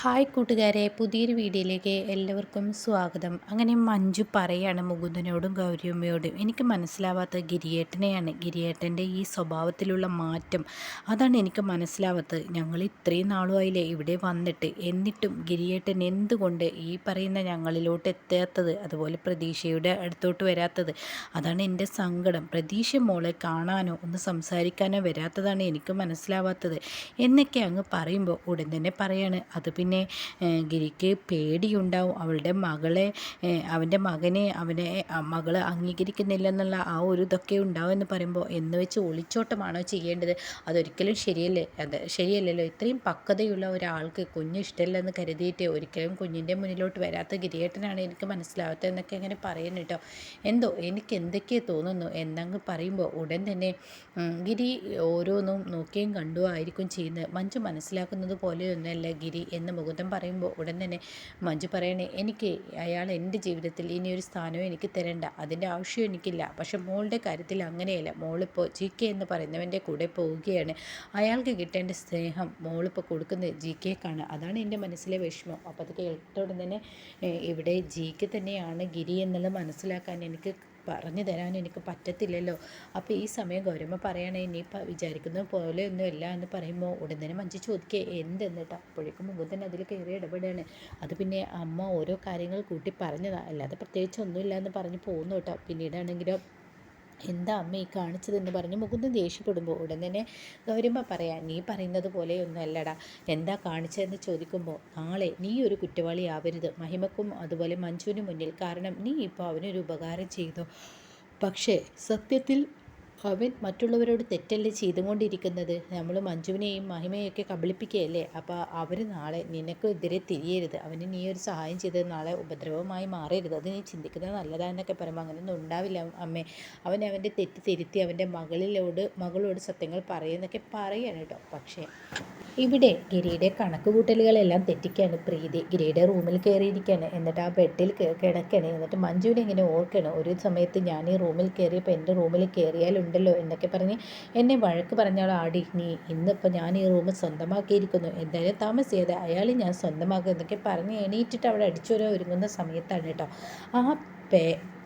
Hi കൂട്ടുകാരെ പുതിയൊരു വീഡിയോയിലേക്ക് എല്ലാവർക്കും സ്വാഗതം. അങ്ങനെ മഞ്ജു പറയാണ് മുകുന്ദനോടും ഗൗരിയമ്മയോടും എനിക്ക് മനസ്സിലാവാത്ത ഗിരിയേട്ടനെയാണ്. ഗിരിയേട്ടന്റെ ഈ സ്വഭാവത്തിലുള്ള മാറ്റം അതാണ് എനിക്ക് മനസ്സിലാവാത്തത്. ഞങ്ങൾ ഇത്രയും നാളുമായില്ലേ ഇവിടെ വന്നിട്ട്. എന്നിട്ടും ഗിരിയേട്ടൻ എന്തുകൊണ്ട് ഈ പറയുന്ന ഞങ്ങളിലോട്ട് എത്താത്തത്? അതുപോലെ പ്രതീക്ഷയുടെ അടുത്തോട്ട് വരാത്തത്? അതാണ് എന്റെ സങ്കടം. പ്രതീക്ഷ മോളെ കാണാനോ ഒന്ന് സംസാരിക്കാനോ വരാത്തതാണ് എനിക്ക് മനസ്സിലാവാത്തത്. എന്നൊക്കെ അങ്ങ് പറയുമ്പോൾ ഉടൻ തന്നെ പറയാണ് അത് പിന്നെ ഗിരിക്ക് പേടിയുണ്ടാവും. അവളുടെ മകളെ അവന്റെ മകനെ അവനെ മകൾ അംഗീകരിക്കുന്നില്ലെന്നുള്ള ആ ഒരു ഇതൊക്കെ ഉണ്ടാവും എന്ന് പറയുമ്പോൾ എന്ന് വെച്ച് ഒളിച്ചോട്ടമാണോ ചെയ്യേണ്ടത്? അതൊരിക്കലും ശരിയല്ലേ? അത് ശരിയല്ലല്ലോ? ഇത്രയും പക്വതയുള്ള ഒരാൾക്ക് കുഞ്ഞ് ഇഷ്ടമില്ലെന്ന് കരുതിയിട്ട് ഒരിക്കലും കുഞ്ഞിന്റെ മുന്നിലോട്ട് വരാത്ത ഗിരിയേട്ടനാണ് എനിക്ക് മനസ്സിലാവാത്തത് എന്നൊക്കെ അങ്ങനെ പറയുന്നു കേട്ടോ. എന്തോ എനിക്ക് എന്തൊക്കെയാ തോന്നുന്നു. എന്നങ്ങ് പറയുമ്പോൾ ഉടൻ തന്നെ ഗിരി ഓരോന്നും നോക്കിയും കണ്ടു ആയിരിക്കും ചെയ്യുന്നത്. മഞ്ജു മനസ്സിലാക്കുന്നത് പോലെയൊന്നുമല്ല ഗിരി എന്ന് മുകുന്ദൻ പറയുമ്പോൾ ഉടൻ തന്നെ മഞ്ജു പറയണേ എനിക്ക് അയാൾ എന്റെ ജീവിതത്തിൽ ഇനി ഒരു സ്ഥാനവും എനിക്ക് തരേണ്ട. അതിന്റെ ആവശ്യം എനിക്കില്ല. പക്ഷെ മോളുടെ കാര്യത്തിൽ അങ്ങനെയല്ല. മോളിപ്പോൾ ജി കെ എന്ന് പറയുന്നവന്റെ കൂടെ പോവുകയാണ്. അയാൾക്ക് കിട്ടേണ്ട സ്നേഹം മോളിപ്പോൾ കൊടുക്കുന്നത് ജി കെക്കാണ് അതാണ് എന്റെ മനസ്സിലെ വിഷമം. അപ്പോൾ അത് കേട്ടോടെ തന്നെ ഇവിടെ ജി കെ തന്നെയാണ് ഗിരി എന്നുള്ളത് മനസ്സിലാക്കാൻ എനിക്ക് പറഞ്ഞു തരാൻ എനിക്ക് പറ്റത്തില്ലല്ലോ. അപ്പോൾ ഈ സമയം ഗൗരമ്മ പറയണേ ഇനി വിചാരിക്കുന്നത് പോലെയൊന്നുമില്ല എന്ന് പറയുമ്പോൾ ഉടൻ തന്നെ മഞ്ജു ചോദിക്കുക എന്തെന്നിട്ട്? അപ്പോഴേക്കും മുകുന്ദൻ അതിൽ കയറി ഇടപെടുകയാണ്. അത് പിന്നെ അമ്മ ഓരോ കാര്യങ്ങൾ കൂട്ടി പറഞ്ഞതാണ് അല്ലാതെ പ്രത്യേകിച്ച് ഒന്നുമില്ല എന്ന് പറഞ്ഞ് പോകുന്നു കേട്ടോ. പിന്നീടാണെങ്കിലോ എന്താ അമ്മ ഈ കാണിച്ചതെന്ന് പറഞ്ഞ് മുകുന്ദൻ ദേഷ്യപ്പെടുമ്പോൾ ഉടൻ തന്നെ ഗൗരമ്മ പറയാം നീ പറയുന്നത് പോലെയൊന്നും അല്ലടാ എന്താ കാണിച്ചതെന്ന് ചോദിക്കുമ്പോൾ നാളെ നീ ഒരു കുറ്റവാളിയാവരുത് മഹിമക്കും അതുപോലെ മഞ്ജുവിന് മുന്നിൽ കാരണം നീ ഇപ്പോൾ അവനൊരു ഉപകാരം ചെയ്തു. പക്ഷേ സത്യത്തിൽ അവൻ മറ്റുള്ളവരോട് തെറ്റല്ലേ ചെയ്തുകൊണ്ടിരിക്കുന്നത്? നമ്മൾ മഞ്ജുവിനെയും മഹിമയൊക്കെ കബളിപ്പിക്കുകയല്ലേ? അപ്പോൾ അവർ നാളെ നിനക്ക് എതിരെ തിരിയരുത്. അവന് നീ ഒരു സഹായം ചെയ്തത് നാളെ ഉപദ്രവമായി മാറരുത്. അത് നീ ചിന്തിക്കുന്നത് നല്ലതാണെന്നൊക്കെ പറയുമ്പോൾ അങ്ങനെയൊന്നും ഉണ്ടാവില്ല അമ്മേ. അവൻ അവന്റെ തെറ്റ് തിരുത്തി അവന്റെ മകളിലോട് മകളോട് സത്യങ്ങൾ പറയുന്നൊക്കെ പറയാണ് കേട്ടോ. പക്ഷേ ഇവിടെ ഗിരിയുടെ കണക്കുകൂട്ടലുകളെല്ലാം തെറ്റിക്കാണ് പ്രീതി. ഗിരിയുടെ റൂമിൽ കയറിയിരിക്കാണ്. എന്നിട്ട് ആ ബെഡിൽ കിടക്കണേ എന്നിട്ട് മഞ്ജുവിനെ ഇങ്ങനെ ഓർക്കണം. ഒരു സമയത്ത് ഞാൻ ഈ റൂമിൽ കയറിയപ്പോൾ എന്റെ റൂമിൽ കയറിയാലുണ്ടല്ലോ എന്നൊക്കെ പറഞ്ഞ് എന്നെ വഴക്ക് പറഞ്ഞാൽ ആടി നീ ഇന്നിപ്പോൾ ഞാൻ ഈ റൂം സ്വന്തമാക്കിയിരിക്കുന്നു. എന്തായാലും താമസിയാതെ അയാൾ ഞാൻ സ്വന്തമാക്കുക എന്നൊക്കെ പറഞ്ഞ് എണീറ്റിട്ട് അവിടെ അടിച്ചു വരാൻ ഒരുങ്ങുന്ന സമയത്താണ് കേട്ടോ. ആ പേ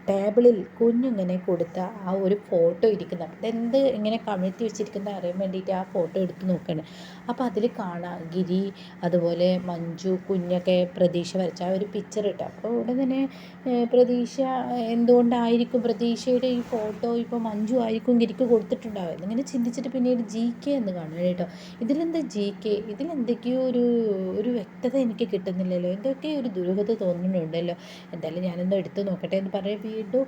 ടേബിളിൽ കുഞ്ഞിങ്ങനെ കൊടുത്ത ആ ഒരു ഫോട്ടോ ഇരിക്കുന്ന. എന്ത് ഇങ്ങനെ കമിഴ്ത്തി വെച്ചിരിക്കുന്ന അറിയാൻ വേണ്ടിയിട്ട് ആ ഫോട്ടോ എടുത്ത് നോക്കുകയാണ് അപ്പോൾ അതിൽ കാണാം ഗിരി അതുപോലെ മഞ്ജു കുഞ്ഞൊക്കെ പ്രതീക്ഷ വരച്ച ആ ഒരു പിക്ചർ ഇട്ടു. അപ്പോൾ ഉടനെ തന്നെ പ്രതീക്ഷ എന്തുകൊണ്ടായിരിക്കും പ്രതീക്ഷയുടെ ഈ ഫോട്ടോ ഇപ്പോൾ മഞ്ജു ആയിരിക്കും ഗിരിക്ക് കൊടുത്തിട്ടുണ്ടാവുക? എന്നിങ്ങനെ ചിന്തിച്ചിട്ട് പിന്നീട് ജി കെ എന്ന് കാണുക കേട്ടോ. ഇതിലെന്താ ജി കെ ഇതിലെന്തൊക്കെയോ ഒരു ഒരു വ്യക്തത എനിക്ക് കിട്ടുന്നില്ലല്ലോ. എന്തൊക്കെയോ ഒരു ദുരൂഹത തോന്നുന്നുണ്ടല്ലോ. എന്തായാലും ഞാനൊന്ന് എടുത്ത് നോക്കട്ടെ എന്ന് പറയുമ്പോൾ വീണ്ടും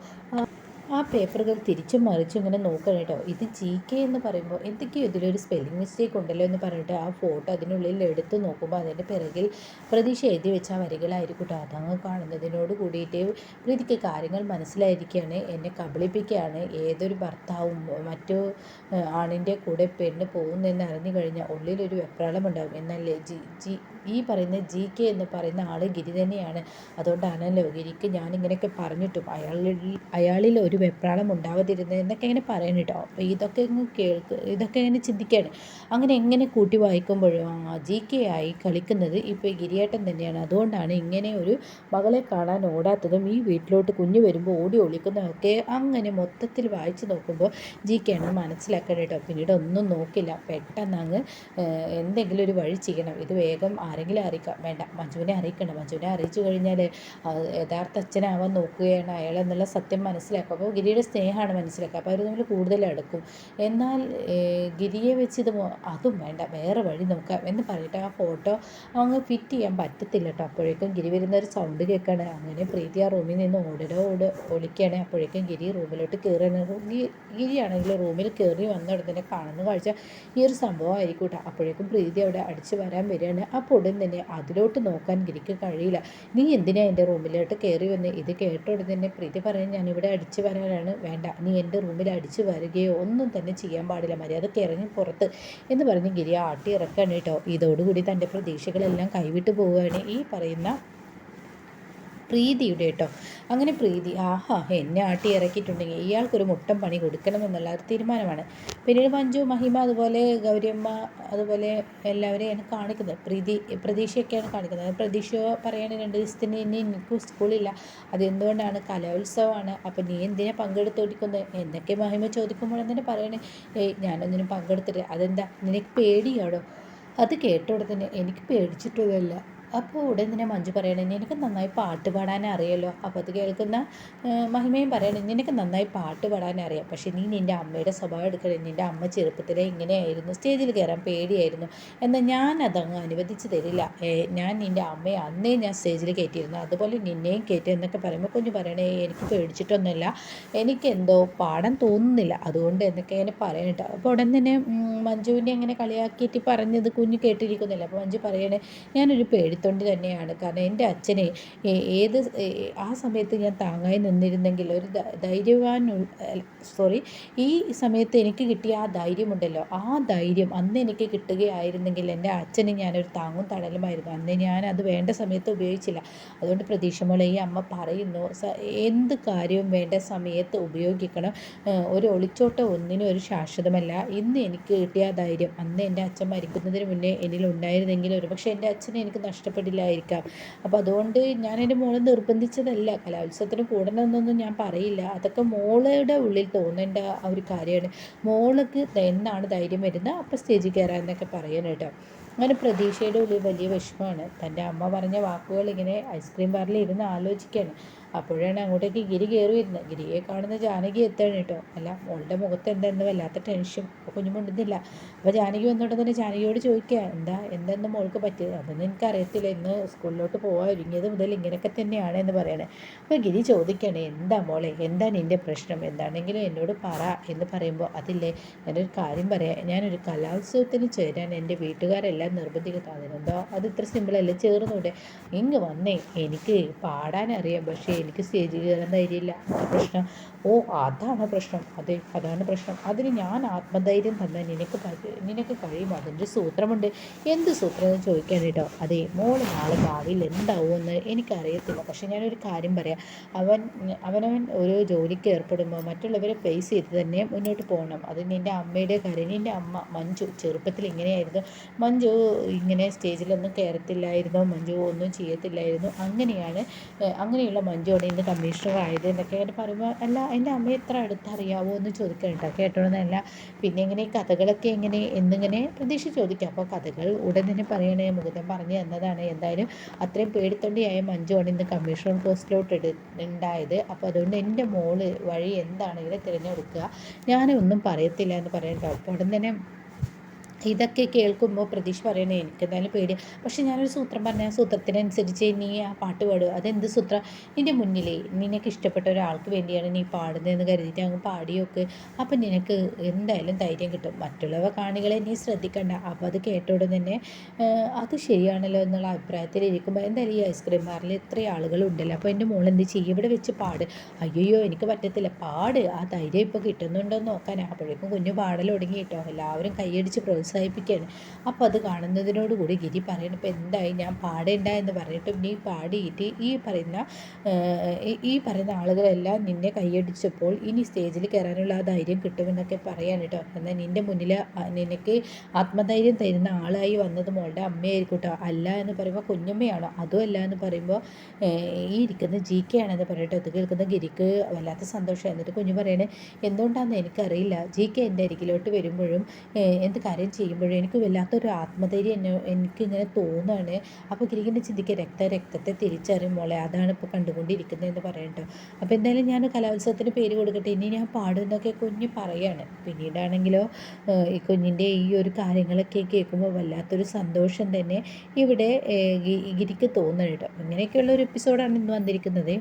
ആ പേപ്പറുകൾ തിരിച്ചും മറിച്ചും ഇങ്ങനെ നോക്കണം കേട്ടോ. ഇത് ജി കെ എന്ന് പറയുമ്പോൾ എന്തൊക്കെയോ ഇതിലൊരു സ്പെല്ലിംഗ് മിസ്റ്റേക്ക് ഉണ്ടല്ലോ എന്ന് പറഞ്ഞിട്ട് ആ ഫോട്ടോ അതിനുള്ളിൽ എടുത്ത് നോക്കുമ്പോൾ അതിന്റെ പിറകിൽ പ്രതീക്ഷ എഴുതി വെച്ച ആ വരികളായിരിക്കും കേട്ടോ. അതങ്ങ് കാണുന്നതിനോട് കൂടിയിട്ട് പ്രീതിക്ക് കാര്യങ്ങൾ മനസ്സിലായിരിക്കുകയാണ്. എന്നെ കബളിപ്പിക്കുകയാണ്. ഏതൊരു ഭർത്താവും മറ്റു ആണിന്റെ കൂടെ പെണ്ണ് പോകുന്നതെന്ന് അറിഞ്ഞു കഴിഞ്ഞാൽ ഉള്ളിലൊരു വെപ്രാളം ഉണ്ടാകും. എന്നല്ലേ? ജി ജി ഈ പറയുന്ന ജി കെ എന്ന് പറയുന്ന ആൾ ഗിരി തന്നെയാണ്. അതുകൊണ്ടാണല്ലോ ഗിരിക്ക് ഞാനിങ്ങനെയൊക്കെ പറഞ്ഞിട്ടും അയാളിൽ അയാളിൽ ഒരു വെപ്രാളം ഉണ്ടാവാതിരുന്നത് എന്നൊക്കെ ഇങ്ങനെ പറയണം കേട്ടോ. അപ്പോൾ ഇതൊക്കെ ഇങ്ങ് കേൾക്ക് ഇതൊക്കെ ഇങ്ങനെ ചിന്തിക്കുകയാണ് അങ്ങനെ എങ്ങനെ കൂട്ടി വായിക്കുമ്പോഴും ആ ജി കെ ആയി കളിക്കുന്നത് ഇപ്പോൾ ഗിരിയേട്ടൻ തന്നെയാണ്. അതുകൊണ്ടാണ് ഇങ്ങനെ ഒരു മകളെ കാണാൻ ഓടാത്തതും ഈ വീട്ടിലോട്ട് കുഞ്ഞു വരുമ്പോൾ ഓടി ഒളിക്കുന്നതൊക്കെ അങ്ങനെ മൊത്തത്തിൽ വായിച്ച് നോക്കുമ്പോൾ ജി കെ ആണ് മനസ്സിലാക്കണം കേട്ടോ. പിന്നീട് ഒന്നും നോക്കില്ല. പെട്ടെന്ന് അങ്ങ് എന്തെങ്കിലും ഒരു വഴി ചെയ്യണം. ഇത് വേഗം ആരെങ്കിലും അറിയിക്കാം. വേണ്ട. മഞ്ജുവിനെ അറിയിക്കണം മഞ്ജുവിനെ അറിയിച്ചു കഴിഞ്ഞാൽ യഥാർത്ഥ അച്ഛനാവാൻ നോക്കുകയാണ്. അയാൾ എന്നുള്ള സത്യം മനസ്സിലാക്കും. അപ്പോൾ ഗിരിയുടെ സ്നേഹമാണ് മനസ്സിലാക്കുക. അപ്പോൾ അവർ തമ്മിൽ കൂടുതൽ അടുക്കും. എന്നാൽ ഗിരിയെ വെച്ച് ഇത് അതും വേണ്ട. വേറെ വഴി നോക്കാം എന്ന് പറഞ്ഞിട്ട് ആ ഫോട്ടോ അങ്ങ് ഫിറ്റ് ചെയ്യാൻ പറ്റത്തില്ല കേട്ടോ. അപ്പോഴേക്കും ഗിരി വരുന്ന ഒരു സൗണ്ട് കേൾക്കുകയാണ് അങ്ങനെ പ്രീതി ആ റൂമിൽ നിന്ന് ഓടിടോ ഓട് ഒളിക്കുകയാണ് അപ്പോഴേക്കും ഗിരി റൂമിലോട്ട് കയറുകയാണ്. ഗിരിയാണെങ്കിൽ റൂമിൽ കയറി വന്ന ഉടനെ കാണുന്ന കാഴ്ച ഈ ഒരു സംഭവം ആയിരിക്കും കേട്ടോ. അപ്പോഴേക്കും പ്രീതി അവിടെ അടിച്ചു വരാൻ വരികയാണ്. അപ്പോൾ ഉടൻ തന്നെ അതിലോട്ട് നോക്കാൻ ഗിരിക്ക് കഴിയില്ല. നീ എന്തിനാ എന്റെ റൂമിലോട്ട് കയറി വന്ന്? ഇത് കേട്ട ഉടൻ തന്നെ പ്രീതി പറയാൻ ഞാനിവിടെ അടിച്ചു വരാനാണ് വേണ്ട. നീ എന്റെ റൂമിൽ അടിച്ചു വരികയോ ഒന്നും തന്നെ ചെയ്യാൻ പാടില്ല മര്യാദയ്ക്ക് ഇറങ്ങി പുറത്ത് എന്ന് പറഞ്ഞ് ഗിരി ആട്ടി ഇറക്കാണ് കേട്ടോ. ഇതോടുകൂടി തന്റെ പ്രതീക്ഷകളെല്ലാം കൈവിട്ട് പോവുകയാണ് ഈ പറയുന്ന പ്രീതിയുടെ കേട്ടോ അങ്ങനെ പ്രീതി ആഹാ എന്നെ ആട്ടി ഇറക്കിയിട്ടുണ്ടെങ്കിൽ ഇയാൾക്കൊരു മുട്ടം പണി കൊടുക്കണമെന്നുള്ള ഒരു തീരുമാനമാണ്. പിന്നീട് മഞ്ജു മഹിമ അതുപോലെ ഗൗരിയമ്മ അതുപോലെ എല്ലാവരെയാണ് കാണിക്കുന്നത്. പ്രീതി പ്രതീക്ഷയൊക്കെയാണ് കാണിക്കുന്നത്. പ്രതീക്ഷ പറയുകയാണെങ്കിൽ രണ്ട് ദിവസത്തിന് ഇനി എനിക്ക് സ്കൂളില്ല. അതെന്തുകൊണ്ടാണ്? കലോത്സവമാണ്. അപ്പം നീ എന്തിനാ പങ്കെടുത്തോടിക്കുന്നത് എന്നൊക്കെ മഹിമ ചോദിക്കുമ്പോഴെന്നെ പറയണേ ഏയ് ഞാനൊന്നിനും പങ്കെടുത്തില്ല അതെന്താ? നിനക്ക് പേടിയാണോ? അത് കേട്ടോടെ തന്നെ എനിക്ക് പേടിച്ചിട്ടൊന്നുമില്ല. അപ്പോൾ ഉടൻ തന്നെ മഞ്ജു പറയണേ നിനക്ക് നന്നായി പാട്ട് പാടാൻ അറിയാലോ അപ്പോൾ അത് കേൾക്കുന്ന മഹിമയും പറയണേ നിനക്ക് നന്നായി പാട്ട് പാടാൻ അറിയാം. പക്ഷേ നീ നിന്റെ അമ്മയുടെ സ്വഭാവം എടുക്കണേ നിന്റെ അമ്മ ചെറുപ്പത്തിലെ ഇങ്ങനെയായിരുന്നു സ്റ്റേജിൽ കയറാൻ പേടിയായിരുന്നു. എന്നാൽ ഞാൻ അതങ്ങ് അനുവദിച്ച് തരില്ല. ഞാൻ നിന്റെ അമ്മയെ അന്നേ ഞാൻ സ്റ്റേജിൽ കയറ്റിയിരുന്നു. അതുപോലെ നിന്നെയും കയറ്റി എന്നൊക്കെ പറയുമ്പോൾ കുഞ്ഞു പറയണേ എനിക്ക് പേടിച്ചിട്ടൊന്നുമില്ല. എനിക്കെന്തോ പാടാൻ തോന്നുന്നില്ല. അതുകൊണ്ട് എന്നൊക്കെ ഇങ്ങനെ പറയണിട്ട് അപ്പോൾ ഉടൻ തന്നെ മഞ്ജുവിനെ അങ്ങനെ കളിയാക്കിയിട്ട് പറഞ്ഞത് കുഞ്ഞ് കേട്ടിരിക്കുന്നില്ല. അപ്പോൾ മഞ്ജു പറയണേ ഞാനൊരു പേടി തൊണ്ടി തന്നെയാണ്. കാരണം എന്റെ അച്ഛനെ ഏത് ആ സമയത്ത് ഞാൻ താങ്ങായി നിന്നിരുന്നെങ്കിൽ ഒരു ധൈര്യവാൻ സോറി ഈ സമയത്ത് എനിക്ക് കിട്ടിയ ആ ധൈര്യമുണ്ടല്ലോ. ആ ധൈര്യം അന്ന് എനിക്ക് കിട്ടുകയായിരുന്നെങ്കിൽ എന്റെ അച്ഛന് ഞാനൊരു താങ്ങും തണലുമായിരുന്നു അന്ന് ഞാൻ അത് വേണ്ട സമയത്ത് ഉപയോഗിച്ചില്ല. അതുകൊണ്ട് പ്രതീക്ഷ മോളെ ഈ അമ്മ പറയുന്നു എന്ത് കാര്യവും വേണ്ട സമയത്ത് ഉപയോഗിക്കണം. ഒരു ഒളിച്ചോട്ട ഒന്നിനും ഒരു ശാശ്വതമല്ല. ഇന്ന് എനിക്ക് കിട്ടിയ ധൈര്യം അന്ന് എന്റെ അച്ഛൻ മരിക്കുന്നതിന് മുന്നേ എന്നിൽ ഉണ്ടായിരുന്നെങ്കിൽ ഒരു പക്ഷേ എന്റെ അച്ഛനെ എനിക്ക് നഷ്ടപ്പെട്ടു ഇഷ്ടപ്പെട്ടില്ലായിരിക്കാം അപ്പോൾ അതുകൊണ്ട് ഞാൻ എന്റെ മോളെ നിർബന്ധിച്ചതല്ല. കലോത്സവത്തിന് കൂടണമെന്നൊന്നും ഞാൻ പറയില്ല. അതൊക്കെ മോളുടെ ഉള്ളിൽ തോന്നേണ്ട ആ ഒരു കാര്യമാണ്. മോൾക്ക് എന്നാണ് ധൈര്യം വരുന്നത്. അപ്പോൾ സ്റ്റേജിൽ കയറാമെന്നൊക്കെ എന്നൊക്കെ കേട്ടോ. അങ്ങനെ പ്രതീക്ഷയുടെ ഉള്ളിൽ വലിയ വിഷമമാണ്. തന്റെ അമ്മ പറഞ്ഞ വാക്കുകൾ ഇങ്ങനെ ഐസ്ക്രീം ബാറിൽ ഇരുന്ന് ആലോചിക്കുകയാണ് അപ്പോഴാണ് അങ്ങോട്ടേക്ക് ഗിരി കയറി വരുന്നത് ഗിരിയെ കാണുന്ന ജാനകി എത്താണ് കേട്ടോ അല്ല മോളുടെ മുഖത്ത് എന്താ വല്ലാത്ത ടെൻഷൻ കുഞ്ഞു മുണ്ടുന്നില്ല അപ്പോൾ ജാനകി വന്നോട്ട് തന്നെ ജാനകിയോട് ചോദിക്കുക എന്താ എന്തെന്ന് മോൾക്ക് പറ്റിയത്? അതൊന്നും എനിക്കറിയത്തില്ല. ഇന്ന് സ്കൂളിലോട്ട് പോകാൻ ഒരുങ്ങിയത് മുതൽ ഇങ്ങനെയൊക്കെ തന്നെയാണ് എന്ന് പറയണേ. അപ്പോൾ ഗിരി ചോദിക്കണേ എന്താ മോളെ? എന്താ നിന്റെ പ്രശ്നം? എന്താണെങ്കിലും എന്നോട് പറ എന്ന് പറയുമ്പോൾ അതില്ലേ ഞാനൊരു കാര്യം പറയാം. ഞാനൊരു കലോത്സവത്തിന് ചേരാൻ എന്റെ വീട്ടുകാരെല്ലാം നിർബന്ധിക്കുന്നത് അതിനെന്തോ അത് ഇത്ര സിമ്പിളല്ലേ ചേർന്നൂടെ. ഇങ്ങ് വന്നേ. എനിക്ക് പാടാനറിയാം. പക്ഷേ എനിക്ക് സ്റ്റേജിൽ കയറാൻ ധൈര്യമില്ല. പ്രശ്നം. ഓ അതാണ് പ്രശ്നം. അതെ അതാണ് പ്രശ്നം. അതിന് ഞാൻ ആത്മധൈര്യം തന്നാൽ നിനക്ക് നിനക്ക് കഴിയും അതിന്റെ സൂത്രമുണ്ട്. എന്ത് സൂത്രം എന്ന് ചോദിക്കാൻ കേട്ടോ അതെ മോൾ നാളെ ഭാവിയിൽ എന്താവുമെന്ന് എനിക്കറിയത്തില്ല. പക്ഷെ ഞാനൊരു കാര്യം പറയാം. അവൻ അവനവൻ ഓരോ ജോലിക്ക് ഏർപ്പെടുമ്പോൾ മറ്റുള്ളവരെ ഫേസ് ചെയ്ത് തന്നെ മുന്നോട്ട് പോകണം. അത് നിന്റെ അമ്മയുടെ കാര്യം. നിന്റെ അമ്മ മഞ്ജു ചെറുപ്പത്തിൽ ഇങ്ങനെയായിരുന്നു. മഞ്ജു ഇങ്ങനെ സ്റ്റേജിലൊന്നും കയറത്തില്ലായിരുന്നു. മഞ്ജു ഒന്നും ചെയ്യത്തില്ലായിരുന്നു. അങ്ങനെയാണ് അങ്ങനെയുള്ള ഇന്ന് കമ്മീഷണർ ആയത് എന്നൊക്കെ അങ്ങനെ പറയുമ്പോൾ അല്ല എന്റെ അമ്മ എത്ര അടുത്തറിയാവോ എന്ന് ചോദിക്കണ്ട കേട്ടോന്നല്ല പിന്നെ ഇങ്ങനെ കഥകളൊക്കെ എങ്ങനെ എന്നിങ്ങനെ പ്രതീക്ഷ ചോദിക്കാം. അപ്പോൾ കഥകൾ ഉടൻ തന്നെ പറയണേ മുകുന്ദൻ പറഞ്ഞു തന്നതാണ്. എന്തായാലും അത്രയും പേടിത്തൊണ്ടിയായ മഞ്ജുവാണ് ഇന്ന് കമ്മീഷണർ പോസ്റ്റിലോട്ട് ഉണ്ടായത്. അപ്പോൾ അതുകൊണ്ട് എന്റെ മോൾ വഴി എന്താണെങ്കിലും തിരഞ്ഞെടുക്കുക. ഞാനൊന്നും പറയത്തില്ല എന്ന് പറയണ്ടോ അപ്പോൾ ഉടൻ തന്നെ ഇതൊക്കെ കേൾക്കുമ്പോൾ പ്രതീക്ഷ പറയണേ എനിക്ക് എന്തായാലും പേടി പക്ഷെ ഞാനൊരു സൂത്രം പറഞ്ഞ സൂത്രത്തിനനുസരിച്ച് നീ ആ പാട്ട് പാടുക. അതെന്ത് സൂത്രം? നിന്റെ മുന്നിലേ നിനക്ക് ഇഷ്ടപ്പെട്ട ഒരാൾക്ക് വേണ്ടിയാണ് നീ പാടുന്നതെന്ന് കരുതിയിട്ട് അങ്ങ് പാടിയൊക്കെ അപ്പം നിനക്ക് എന്തായാലും ധൈര്യം കിട്ടും. മറ്റുള്ളവ കാണികളെ നീ ശ്രദ്ധിക്കണ്ട. അപ്പോൾ അത് കേട്ടോടെ തന്നെ അത് ശരിയാണല്ലോ എന്നുള്ള അഭിപ്രായത്തിൽ ഇരിക്കുമ്പോൾ എന്തായാലും ഈ ഐസ്ക്രീം ബാറിൽ ഇത്ര ആളുകളുണ്ടല്ലോ അപ്പോൾ എന്റെ മോൾ എന്ത് ചെയ്യും? ഇവിടെ വെച്ച് പാട്. അയ്യോ എനിക്ക് പറ്റത്തില്ല. പാട്. ആ ധൈര്യം ഇപ്പോൾ കിട്ടുന്നുണ്ടോ എന്ന് നോക്കാൻ അപ്പോഴേക്കും കുഞ്ഞു പാടൽ തുടങ്ങി കേട്ടോ എല്ലാവരും കൈയടിച്ച് പ്രോത്സാഹിക്കും പ്രോത്സാഹിപ്പിക്കുകയാണ്. അപ്പോൾ അത് കാണുന്നതിനോടുകൂടി ഗിരി പറയണം ഇപ്പോൾ എന്തായി? ഞാൻ പാടേണ്ട എന്ന് പറഞ്ഞിട്ടും നീ പാടിയിട്ട് ഈ പറയുന്ന ഈ പറയുന്ന ആളുകളെല്ലാം നിന്നെ കൈയടിച്ചപ്പോൾ ഇനി സ്റ്റേജിൽ കയറാനുള്ള ആ ധൈര്യം കിട്ടുമെന്നൊക്കെ പറയാൻ കേട്ടോ. എന്നാൽ നിന്റെ മുന്നിൽ നിനക്ക് ആത്മധൈര്യം തരുന്ന ആളായി വന്നത് മോളുടെ അമ്മയായിരിക്കും കേട്ടോ. അല്ല എന്ന് പറയുമ്പോൾ കുഞ്ഞമ്മയാണോ? അതും അല്ല എന്ന് പറയുമ്പോൾ ഈ ഇരിക്കുന്ന ജി കെ ആണെന്ന് പറയട്ടെ അത് കേൾക്കുന്ന ഗിരിക്ക് വല്ലാത്ത സന്തോഷം എന്നിട്ട് കുഞ്ഞു പറയണേ എന്തുകൊണ്ടാണെന്ന് എനിക്കറിയില്ല. ജി കെ എന്റെ അരികിലോട്ട് വരുമ്പോഴും എന്ത് കാര്യം ചെയ്യുമ്പോഴും എനിക്ക് വല്ലാത്തൊരു ആത്മധൈര്യം എന്നെ എനിക്കിങ്ങനെ തോന്നുകയാണ് അപ്പോൾ ഗിരികിന്റെ ചിന്തിക്കുക രക്ത രക്തത്തെ തിരിച്ചറിയും മോളെ. അതാണ് ഇപ്പോൾ കണ്ടുകൊണ്ടിരിക്കുന്നത് എന്ന് പറയട്ടോ. അപ്പോൾ എന്തായാലും ഞാൻ കലോത്സവത്തിന് പേര് കൊടുക്കട്ടെ. ഇനി ഞാൻ പാടുന്നൊക്കെ കുഞ്ഞ് പറയാണ്. പിന്നീടാണെങ്കിലോ ഈ കുഞ്ഞിന്റെ ഈ ഒരു കാര്യങ്ങളൊക്കെ കേൾക്കുമ്പോൾ വല്ലാത്തൊരു സന്തോഷം തന്നെ ഇവിടെ ഗിരിക്ക് തോന്നുന്നുണ്ട്. കേട്ടോ ഇങ്ങനെയൊക്കെയുള്ള ഒരു എപ്പിസോഡാണ് ഇന്ന് വന്നിരിക്കുന്നത്.